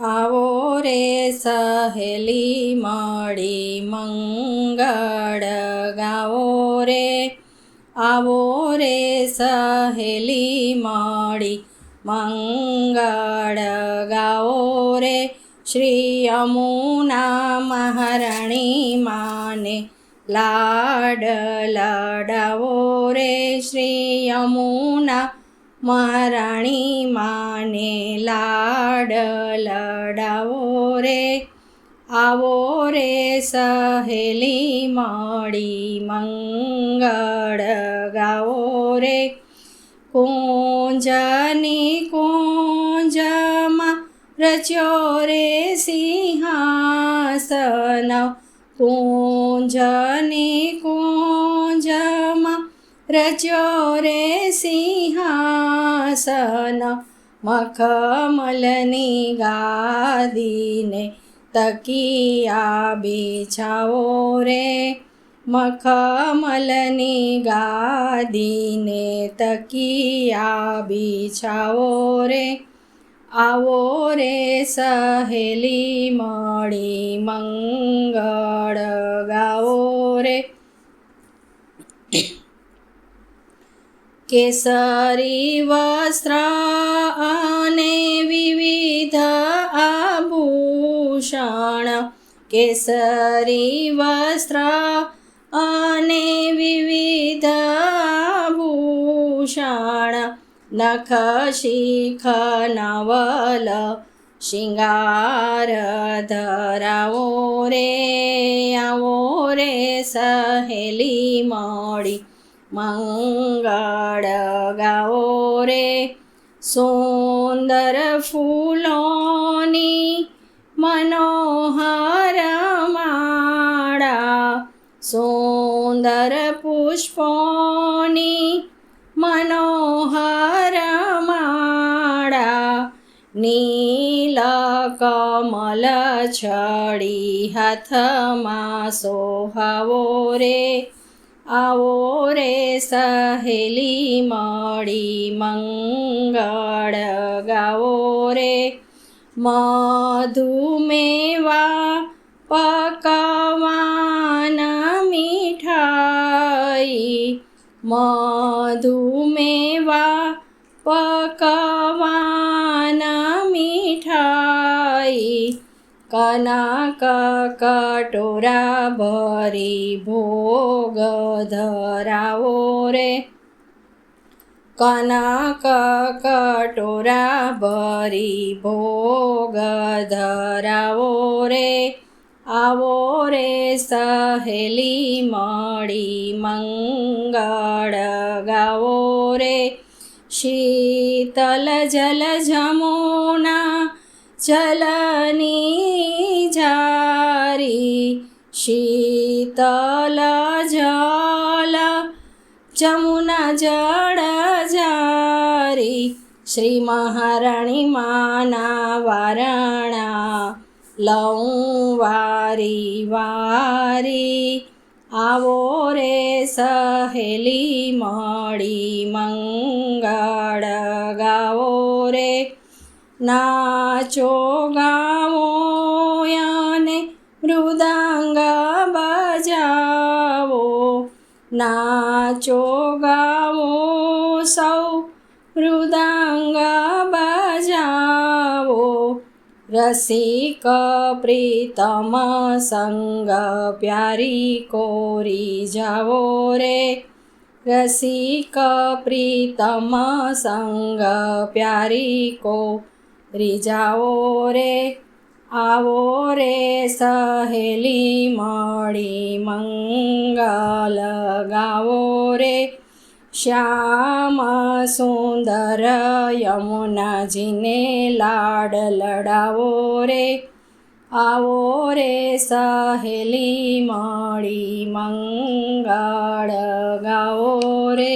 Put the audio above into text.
આવો રે સહેલી મળી મંગળ ગાવો રે આવો રે સહેલી મળી મંગળ ગાવો રે શ્રી યમુના મહારાણી માને લાડ લડાવો રે શ્રી યમુના મહારાણી માને લાડ લડાવો રે, આવો રે સહેલી મળી મંગળ ગાવો રે. કુંજની કુંજમાં રચ્યો રે સિંહાસન, કુંજની કુંજમાં રચ્યો રે સિંહાસન મખમલની ગાદીને તકિયા બિછાવો રે મખમલની ગાદીને તકિયા બિછાવો રે આવો રે સહેલી મળી મંગળ ગાવો રે કેસરી વસ્ત્ર અને વિવિધ આભૂષણ. કેસરી વસ્ત્ર અને વિવિધ આભૂષણ. નખ શિખ નવલ શિંગાર ધરાવો રે આવો રે સહેલી મળી. મંગળ ગાઓ રે સુંદર ફૂલોની મનોહર માળા, સુંદર પુષ્પોની મનોહર માળા, નીલ કમલ છડી હાથમાં સોહાવો રે આવો રે સહેલી મળી મંગળ ગાવો રે મધુમેવા પકવાન મીઠાઈ. મધુમેવા પકવાન કનક કટોરા ભરી ભોગ ધરાવો રે કનક કટોરા ભરી ભોગ ધરાવો રે આવો રે સહેલી મળી મંગળ ગાવો રે શીતલ જલ જમુના જલની શ્રી મહારાણી માના વારણા લઉં વારી વારી આવો રે સહેલી મળી મંગળ ગાવો રે. નાચો ગાવો યાને મૃદાંગ નાચો ગાવો સૌ મૃદાંગ બજાવો રસિક પ્રીતમ સંગ પ્યારી કોરી જાવો રે રસિક પ્રીતમ સંગ પ્યારી કો રીજાઓ રે આવો રે સહેલી મળી મંગલ ગાવો રે શ્યામ સુંદર યમુનાજીને લાડ લડાવો રે આવો રે સહેલી મળી મંગળ ગાવો રે